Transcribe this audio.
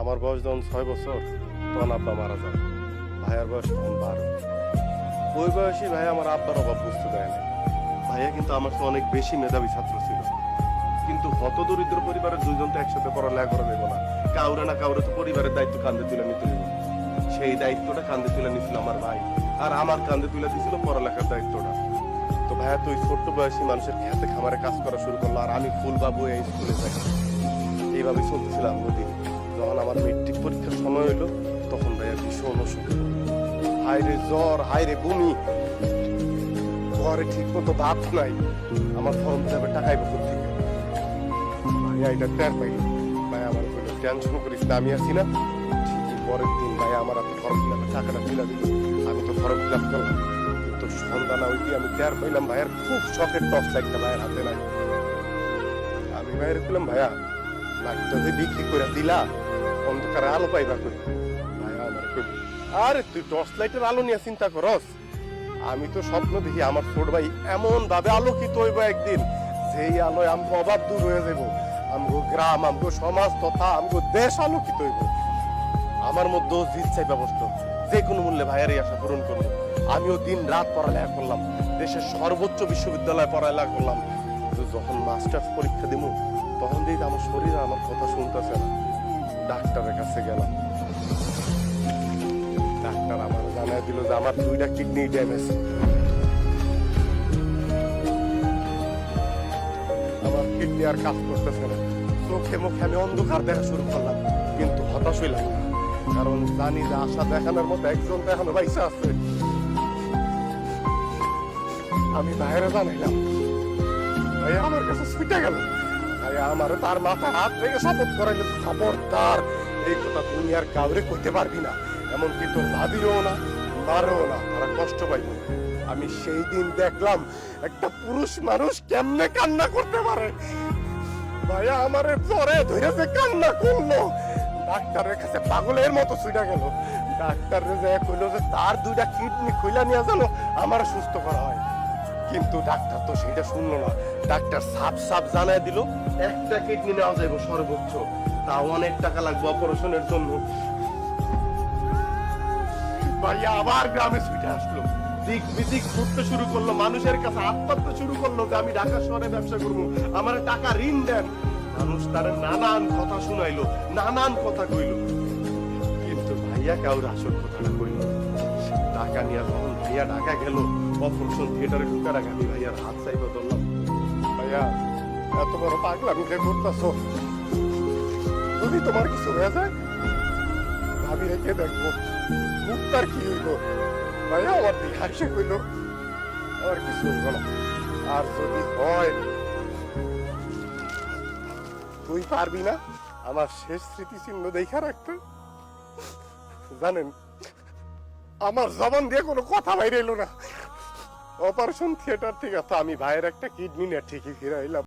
আমার বয়স যখন ছয় বছর, তখন আব্বা মারা যায়। ভাইয়ার বয়স তখন বারো। ওই বয়সী ভাই আমার আব্বার অভাব বুঝতে দেয় না ভাইয়া কিন্তু আমার তো অনেক বেশি মেধাবী ছাত্র ছিল। কিন্তু হত দরিদ্র পরিবারের দুইজন তো একসাথে পড়ালেখা করে দেবো না কাউরে না কাউরে তো পরিবারের দায়িত্ব কান্দে তুলে নিতে সেই দায়িত্বটা কান্দে তুলে নিছিল আমার ভাই। আর আমার কান্দে তুলে দিছিল পড়ালেখার দায়িত্বটা। তো ভাইয়া তো ওই ছোট্ট বয়সী মানুষের খেতে খামারে কাজ করা শুরু করল, আর আমি ফুল বাবু এই স্কুলে যাই। এইভাবে চলতেছিলাম দুদিন যখন আমার মেট্রিক পরীক্ষার সময় হলো তখন ভাইয়া ভীষণ অসুখ হাইরে জ্বর হাইরে বমি। ঘরে ঠিক মতো ভাত নাই। আমার ফর্ম হিসাবে টাকাই বছর থেকে ভাইয়া, এটা টের পাইল ভাই আমার কোনো টেনশন করিস না, আমি আছি না। ঠিকই পরের দিন ভাই আমার হাতে ফর্ম ফিল টাকাটা ফিলা দিল। আমি তো ফর্ম ফিল করলাম। কিন্তু সন্ধ্যা না ওইটি আমি টের পাইলাম ভাইয়ের খুব শখের টর্চ লাইটটা ভাইয়ের হাতে নাই। আমি ভাইয়ের বললাম ভাইয়া, লাইটটা যে বিক্রি করে দিলা অন্ধকারে আলো পাইবা কই, আরে তুই টর্চ লাইটের আলো নিয়ে চিন্তা করস। আমি তো স্বপ্ন দেখি আমার ছোট ভাই এমন ভাবে আলোকিত হইব একদিন যেই আলোয় আমগো অভাব দূর হয়ে যাব আমগো গ্রাম আমগো সমাজ তথা আমগো দেশ আলোকিত হইব। আমার মধ্যেও জিত চাই ব্যবস্থা। যে কোনো মূল্যে ভাইয়ের এই আশা পূরণ করব। আমিও দিন রাত পড়ালেখা করলাম। দেশের সর্বোচ্চ বিশ্ববিদ্যালয়ে পড়ালেখা করলাম। যখন মাস্টার্স পরীক্ষা দিব তখন দেখি আমার শরীর আমার কথা শুনতেছে না। ডাক্তারের কাছে গেলাম। ডাক্তার আমার জানাই দিল যে আমার দুইটা কিডনি ড্যামেজ আমার কিডনি আর কাজ করতেছে না। চোখে মুখে আমি অন্ধকার দেখা শুরু করলাম, কিন্তু হতাশ হইলাম কারণ জানি যে আশা দেখানোর মতো একজন তো এখনও বাইসা আছে। আমি বাইরে জানাইলাম আমার কাছে ছুটে গেল। আমার তার মাথা হাত থেকে সাপোর্ট রেখে শপথ করাইলে খবরদার এই কথা তুমি আর কাউরে কইতে পারবি না। এমনকি তোর ভাবিরও না, মারও না, তারা কষ্ট পাইব আমি সেই দিন দেখলাম একটা পুরুষ মানুষ কেমনে কান্না করতে পারে। ভাইয়া আমারে জ্বরে ধরেছে, কান্না করল। ডাক্তারের কাছে পাগলের মতো ছুটে গেল। ডাক্তার যে কইলো যে তার দুইটা কিডনি খুইলা নিয়ে জানো, আমার সুস্থ করা হয়। কিন্তু ডাক্তার তো সেটা শুনলো না। ডাক্তার সাপ সাপ জানায় দিল, একটা কিডনি নেওয়া যাবে সর্বোচ্চ। তাও অনেক টাকা লাগবে অপারেশনের জন্য। ভাইয়া আবার গ্রামে আসলো। দিক বিদিক ঘুরতে শুরু করল, মানুষের কাছে আত্মহত্যা শুরু করল যে আমি ঢাকা শহরে ব্যবসা করব, আমার টাকা ঋণ দেন। মানুষ তার নানান কথা শুনাইলো, নানান কথা কইলো। কিন্তু ভাইয়া কাউর আসল কথাটা কইল না। টাকা নিয়ে যখন ভাইয়া ঢাকা গেল অপারেশন থিয়েটারে ঢুকার আগে আমি ভাইয়ার হাত চাইবা ধরলাম। ভাইয়া, এত বড় পাগলামি কে করতেছো। যদি তোমার কিছু হয়ে যায়? ভাবি রেখে দেখব। মুক্তার কি হইব ভাইয়া আমার দিকে হাসে কইল। আমার কিছু হইব না। আর যদি হয়, তুই পারবি না? আমার শেষ স্মৃতিচিহ্ন দেখা রাখতে। জানেন আমার জবান দিয়ে কোনো কথা বাইরে এলো না। অপারেশন থিয়েটার থেকে তো আমি ভাইয়ের একটা কিডনি নিয়ে ঠিকই ফিরে এলাম